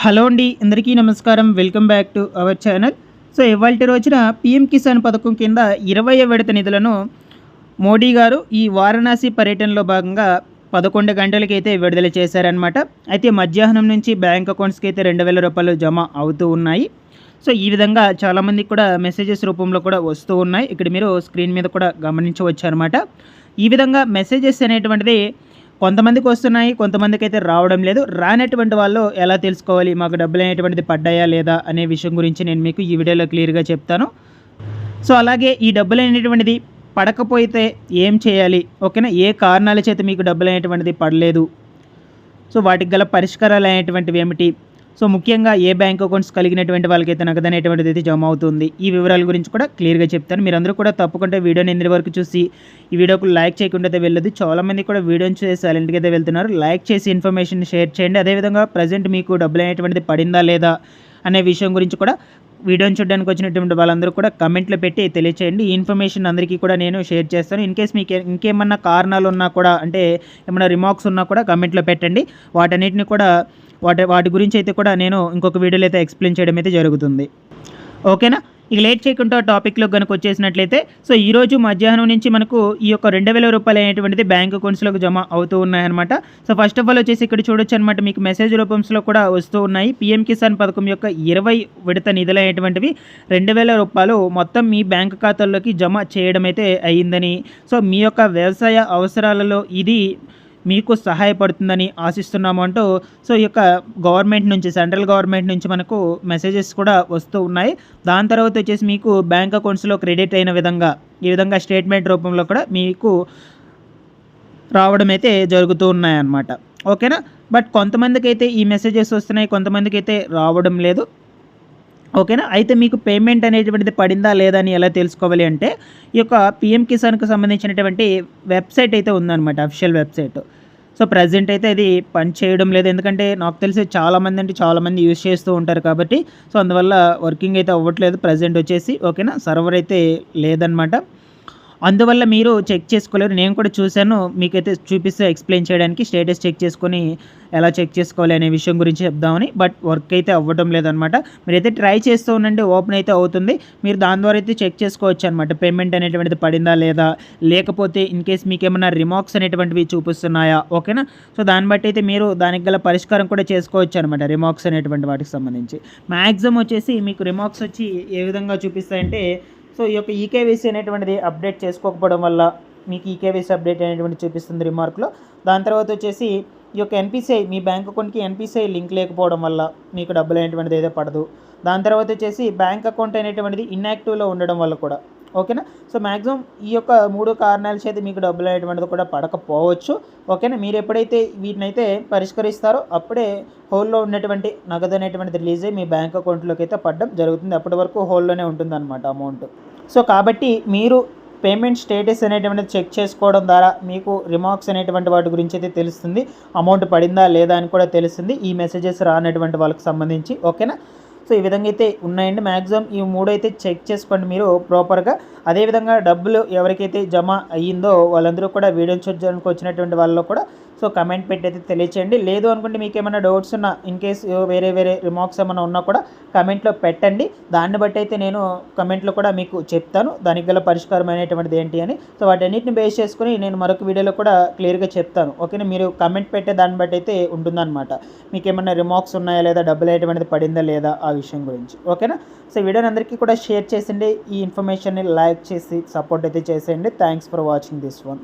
Hello అండి అందరికీ నమస్కారం. Welcome back to our channel. So ఇవాళ రోజున పిఎం కిసాన్ పథకం కింద ఇరవై విడత నిధులను మోడీ గారు ఈ వారణాసి పర్యటనలో భాగంగా పదకొండు గంటలకైతే విడుదల చేశారనమాట అయితే మధ్యాహ్నం నుంచి బ్యాంక్ అకౌంట్స్కి అయితే రెండు వేల రూపాయలు జమ అవుతూ ఉన్నాయి. సో ఈ విధంగా చాలామందికి కూడా మెసేజెస్ రూపంలో కూడా వస్తూ ఉన్నాయి. ఇక్కడ మీరు స్క్రీన్ మీద కూడా గమనించవచ్చు అనమాట ఈ విధంగా మెసేజెస్ అనేటువంటిది కొంతమందికి వస్తున్నాయి కొంతమందికి అయితే రావడం లేదు. రానటువంటి వాళ్ళు ఎలా తెలుసుకోవాలి? మాకు డబ్బులు అనేటువంటిది పడ్డాయా లేదా అనే విషయం గురించి నేను మీకు ఈ వీడియోలో క్లియర్గా చెప్తాను. సో అలాగే ఈ డబ్బులు అనేటువంటిది పడకపోతే ఏం చేయాలి? ఓకేనా? ఏ కారణాల చేత మీకు డబ్బులు అనేటువంటిది పడలేదు? సో వాటికి గల పరిష్కారాలు అనేటువంటివి ఏమిటి? సో ముఖ్యంగా ఏ బ్యాంక్ అకౌంట్స్ కలిగినటువంటి వాళ్ళకైతే నగదు అనేటువంటిది అయితే జమ అవుతుంది. ఈ వివరాల గురించి కూడా క్లియర్గా చెప్తాను. మీరందరూ కూడా తప్పకుండా వీడియోని ఎన్ని వరకు చూసి ఈ వీడియోకు లైక్ చేయకుండా అయితే వెళ్ళదు చాలామంది కూడా వీడియోని చూసి సైలెంట్గా అయితే వెళ్తున్నారు. లైక్ చేసి ఇన్ఫర్మేషన్ షేర్ చేయండి. అదేవిధంగా ప్రజెంట్ మీకు డబ్బులు అనేటువంటిది పడిందా లేదా అనే విషయం గురించి కూడా వీడియోని చూడడానికి వచ్చినటువంటి వాళ్ళందరూ కూడా కమెంట్లు పెట్టి తెలియచేయండి. ఈ ఇన్ఫర్మేషన్ అందరికీ కూడా నేను షేర్ చేస్తాను. ఇన్ కేస్ మీకు ఇంకేమన్నా కారణాలు ఉన్నా కూడా అంటే ఏమైనా రిమార్క్స్ ఉన్నా కూడా కమెంట్లో పెట్టండి. వాటన్నిటిని కూడా వాటి వాటి గురించి అయితే కూడా నేను ఇంకొక వీడియోలో అయితే ఎక్స్ప్లెయిన్ చేయడం అయితే జరుగుతుంది. ఓకేనా? ఇక లేట్ చేయకుండా టాపిక్లో కనుక వచ్చేసినట్లయితే సో ఈరోజు మధ్యాహ్నం నుంచి మనకు ఈ యొక్క రెండు వేల రూపాయలు అనేటువంటిది బ్యాంక్ అకౌంట్స్లోకి జమ అవుతూ ఉన్నాయన్నమాట. సో ఫస్ట్ ఆఫ్ ఆల్ వచ్చేసి ఇక్కడ చూడొచ్చు అనమాట మీకు మెసేజ్ రూపంలో కూడా వస్తూ ఉన్నాయి. పిఎం కిసాన్ పథకం యొక్క ఇరవై విడత నిధులు అనేటువంటివి రెండు వేల రూపాయలు మొత్తం మీ బ్యాంక్ ఖాతాల్లోకి జమ చేయడం అయితే అయ్యిందని సో మీ యొక్క వ్యవసాయ అవసరాలలో ఇది మీకు సహాయపడుతుందని ఆశిస్తున్నాము అంటూ సో ఈ యొక్క గవర్నమెంట్ నుంచి సెంట్రల్ గవర్నమెంట్ నుంచి మనకు మెసేజెస్ కూడా వస్తూ ఉన్నాయి. దాని తర్వాత వచ్చేసి మీకు బ్యాంక్ అకౌంట్స్లో క్రెడిట్ అయిన విధంగా ఈ విధంగా స్టేట్మెంట్ రూపంలో కూడా మీకు రావడం అయితే జరుగుతూ ఉన్నాయన్నమాట. ఓకేనా? బట్ కొంతమందికి అయితే ఈ మెసేజెస్ వస్తున్నాయి కొంతమందికి అయితే రావడం లేదు. ఓకేనా? అయితే మీకు పేమెంట్ అనేటువంటిది పడిందా లేదా అని ఎలా తెలుసుకోవాలి అంటే ఈ యొక్క పిఎం కిసాన్కి సంబంధించినటువంటి వెబ్సైట్ అయితే ఉందన్నమాట అఫిషియల్ వెబ్సైట్. సో ప్రజెంట్ అయితే ఇది పని చేయడం లేదు. ఎందుకంటే నాకు తెలిసి చాలామంది అంటే చాలామంది యూజ్ చేస్తూ ఉంటారు కాబట్టి సో అందువల్ల వర్కింగ్ అయితే అవ్వట్లేదు. ప్రజెంట్ వచ్చేసి ఓకేనా? సర్వర్ అయితే లేదనమాట అందువల్ల మీరు చెక్ చేసుకోలేరు. నేను కూడా చూశాను. మీకైతే చూపిస్తే ఎక్స్ప్లెయిన్ చేయడానికి స్టేటస్ చెక్ చేసుకొని ఎలా చెక్ చేసుకోవాలి అనే విషయం గురించి చెప్దామని బట్ వర్క్ అయితే అవ్వడం లేదనమాట. మీరైతే ట్రై చేస్తూ ఉండండి. ఓపెన్ అయితే అవుతుంది. మీరు దాని ద్వారా అయితే చెక్ చేసుకోవచ్చు అనమాట పేమెంట్ అనేటువంటిది పడిందా లేదా? లేకపోతే ఇన్ కేస్ మీకు ఏమైనా రిమార్క్స్ అనేటువంటివి చూపిస్తున్నాయా? ఓకేనా? సో దాన్ని బట్టి అయితే మీరు దానికి గల పరిష్కారం కూడా చేసుకోవచ్చు అనమాట రిమార్క్స్ అనేటువంటి వాటికి సంబంధించి. మ్యాక్సిమం వచ్చేసి మీకు రిమార్క్స్ వచ్చి ఏ విధంగా చూపిస్తాయంటే సో ఈ యొక్క ఈకేవీసీ అనేటువంటిది అప్డేట్ చేసుకోకపోవడం వల్ల మీకు ఈకేవీసీ అప్డేట్ అనేటువంటి చూపిస్తుంది రిమార్క్లో. దాని తర్వాత వచ్చేసి ఈ యొక్క ఎన్పిసిఐ మీ బ్యాంక్ అకౌంట్కి ఎన్పిసిఐ లింక్ లేకపోవడం వల్ల మీకు డబ్బులు అనేటువంటిది అయితే పడదు. దాని తర్వాత వచ్చేసి బ్యాంక్ అకౌంట్ అనేటువంటిది ఇన్యాక్టివ్లో ఉండడం వల్ల కూడా ఓకేనా? సో మ్యాక్సిమం ఈ యొక్క మూడు కారణాల చేత మీకు డబ్బులు అనేటువంటిది కూడా పడకపోవచ్చు ఓకేనా? మీరు ఎప్పుడైతే వీటినైతే పరిష్కరిస్తారో అప్పుడే హోల్లో ఉన్నటువంటి నగదు అనేటువంటిది రిలీజ్ అయ్యి మీ బ్యాంక్ అకౌంట్లోకి అయితే పడడం జరుగుతుంది. అప్పటి వరకు హోల్లోనే ఉంటుంది అనమాట అమౌంట్. సో కాబట్టి మీరు పేమెంట్ స్టేటస్ అనేటువంటిది చెక్ చేసుకోవడం ద్వారా మీకు రిమార్క్స్ అనేటువంటి వాటి గురించి అయితే తెలుస్తుంది. అమౌంట్ పడిందా లేదా అని కూడా తెలుస్తుంది. ఈ మెసేజెస్ రానటువంటి వాళ్ళకి సంబంధించి. ఓకేనా? సో ఈ విధంగా అయితే ఉన్నాయండి. మ్యాక్సిమం ఈ మూడు అయితే చెక్ చేసుకోండి మీరు ప్రాపర్గా. అదేవిధంగా డబ్బులు ఎవరికైతే జమ అయ్యిందో వాళ్ళందరూ కూడా వీడియో చూడడానికి వచ్చినటువంటి వాళ్ళలో కూడా సో కమెంట్ పెట్టి అయితే తెలియచేయండి. లేదు అనుకుంటే మీకు ఏమైనా డౌట్స్ ఉన్నా ఇన్ కేస్ వేరే వేరే రిమార్క్స్ ఏమైనా ఉన్నా కూడా కమెంట్లో పెట్టండి. దాన్ని బట్టి అయితే నేను కమెంట్లో కూడా మీకు చెప్తాను. దానికి గల పరిష్కారం అనేటువంటిది ఏంటి అని. సో వాటన్నిటిని బేస్ చేసుకుని నేను మరొక వీడియోలో కూడా క్లియర్గా చెప్తాను. ఓకేనా మీరు కమెంట్ పెట్టే దాన్ని బట్టి అయితే ఉంటుందన్నమాట. మీకు ఏమైనా రిమార్క్స్ ఉన్నాయా లేదా? డబ్బులు అనేటువంటిది పడిందా లేదా? ఆ విషయం గురించి. ఓకేనా సో వీడియోని అందరికీ కూడా షేర్ చేసిండి ఈ ఇన్ఫర్మేషన్ని లైక్ చేసి సపోర్ట్ అయితే చేసేయండి. Thanks for watching this one